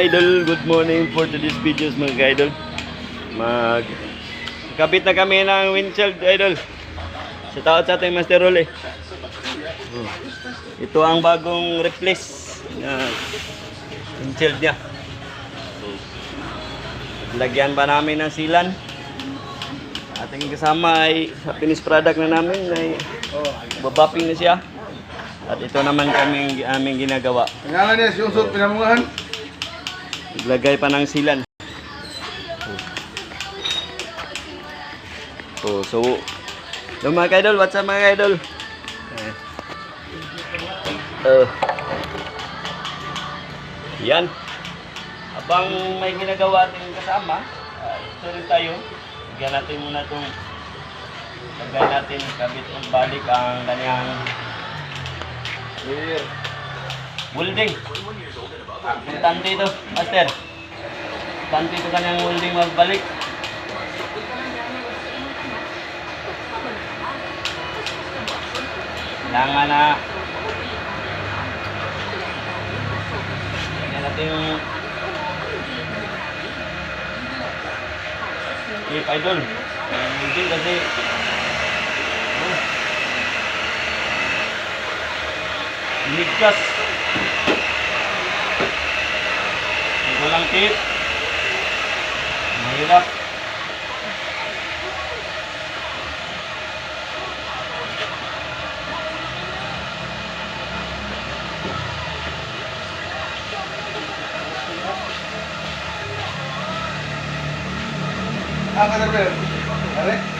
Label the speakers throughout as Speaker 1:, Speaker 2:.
Speaker 1: idol, good morning for today's videos mga idol. Mag Kapit na kami ng windshield idol. Sa taot sa ating Master Roll eh. Oh. Ito ang bagong replace na windshield niya. Lagyan pa namin ng silan. Ating kasama ay sa finished product na namin ay babapping na siya. At ito naman kaming aming ginagawa.
Speaker 2: Kailangan niya yung suot pinamungahan.
Speaker 1: Naglagay pa ng silan. Oh, so Hello mga kaidol, what's up mga kaidol? Eh. Uh, yan. Habang may ginagawa ating kasama, uh, ito rin tayo. Bigyan natin muna itong lagay natin kabit ng balik ang kanyang
Speaker 2: Here.
Speaker 1: Welding. Importante ito, master. Importante ito kanyang welding magbalik. Kailangan na Yan natin yung clip idol. Welding kasi Ligtas. Ito lang tip. Mahirap.
Speaker 2: Ah, ka na ba? Are?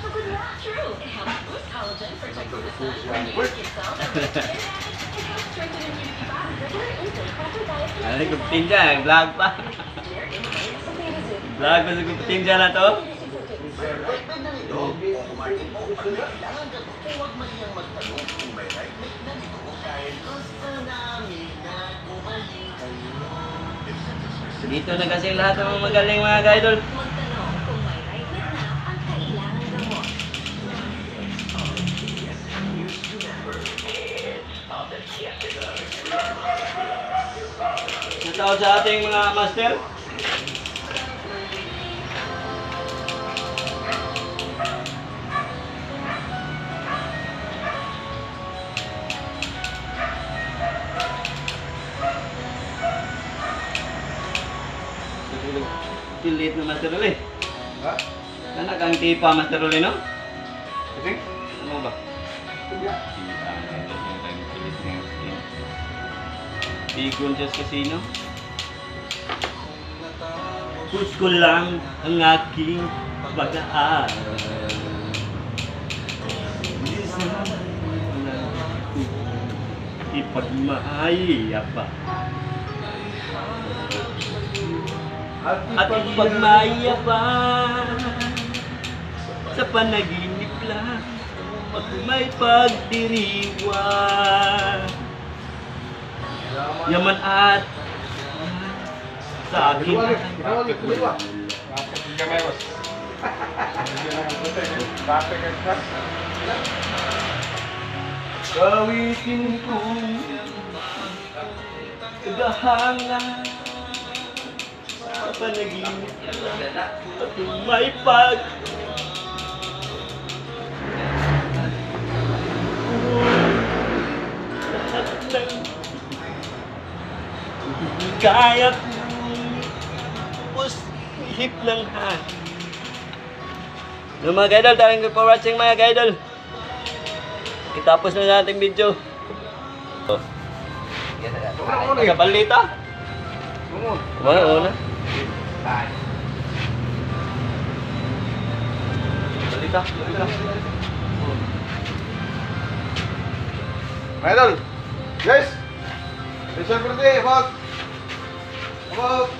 Speaker 2: Kuyawan na lang ito sa saan ko. Sige, ano, ito siya.
Speaker 1: Ano kupitin dyan? Vlog pa. Vlog pa sa kupitin dyan na to? Dito na kasi lahat ng magaling mga idol. Shoutout sa ating mga master. Tilit na master ulit.
Speaker 2: Ha?
Speaker 1: Kana kang tipa master ulit no?
Speaker 2: Sige.
Speaker 1: Ano ba? Bigon just casino. Push ko lang ang aking pag-aaral. Ipagmahaya pa. At ipagmahaya pa sa panaginip lang pag may pagdiriwan. Yaman at sa akin. Kawitin ko Kagahanga Sa panaginip At may pag Lahat ng Hindi kaya kong ipus ihip ng hangin. No, mga kaidol, thank you for watching mga kaidol. Kitapos na natin video. Kabalita? Mga una. Balita, balita.
Speaker 3: Idol. Guys. Special birthday about Above.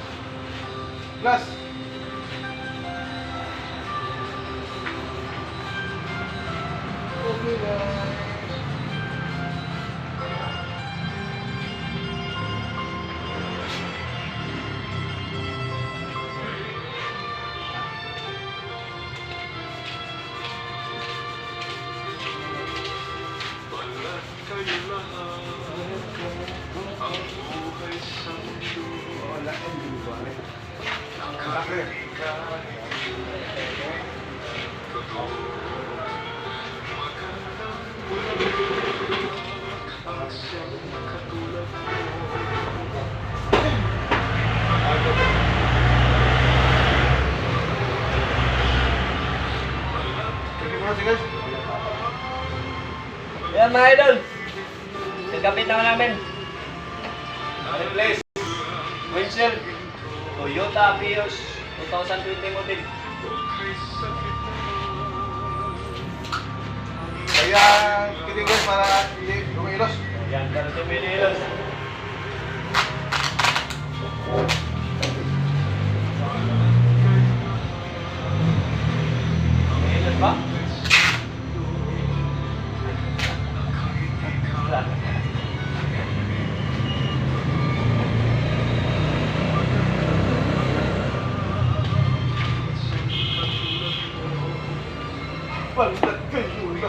Speaker 3: Glass. Ang laki. Sige mo, sige.
Speaker 1: Yan mga idol. Nagkapit na namin. Replace. Windshield. Toyota Vios 2020 model.
Speaker 3: Kaya kitigil para lumilos.
Speaker 1: Yan, pero si 办
Speaker 3: 了一个
Speaker 1: 更英文的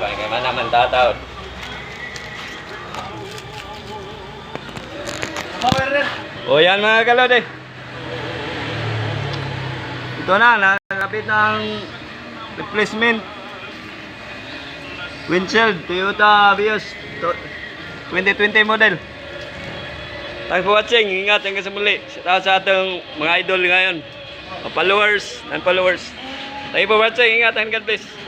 Speaker 1: At ba, kay man naman tataon. O yan mga kalode. Ito na, nakakapit ng replacement windshield Toyota Vios to- 2020 model. Thanks for watching. Ingat hanggang sa muli. Shout out sa atong mga idol ngayon. Mga followers, non-followers. Thank you for watching. Ingat and God bless.